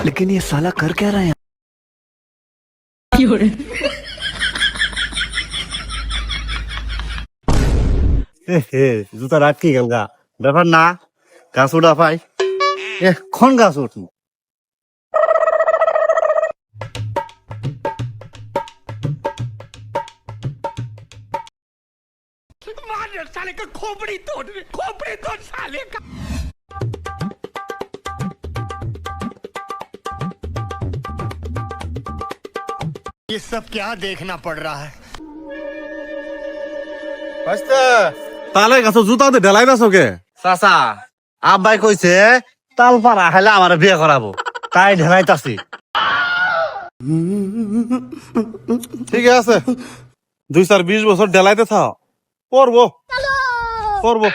लेकिन ये साला कर क्या रहे हैं জুতা রাখি গেল গা ব্যাপার না গাছ উঠা পাই এখন গাছ উঠু ये सब क्या देखना पड़ रहा है তালে গাছ জুতাতে ঢেলাই দাস কে চাচা আব্বাই কইছে তাল পাড়া খাইলে আমার বিয়ে করাবো তাই ঢেলাইতাছি ঠিক আছে দুই চার বিশ বছর ঢেলাইতে থাও পড়বো পড়বো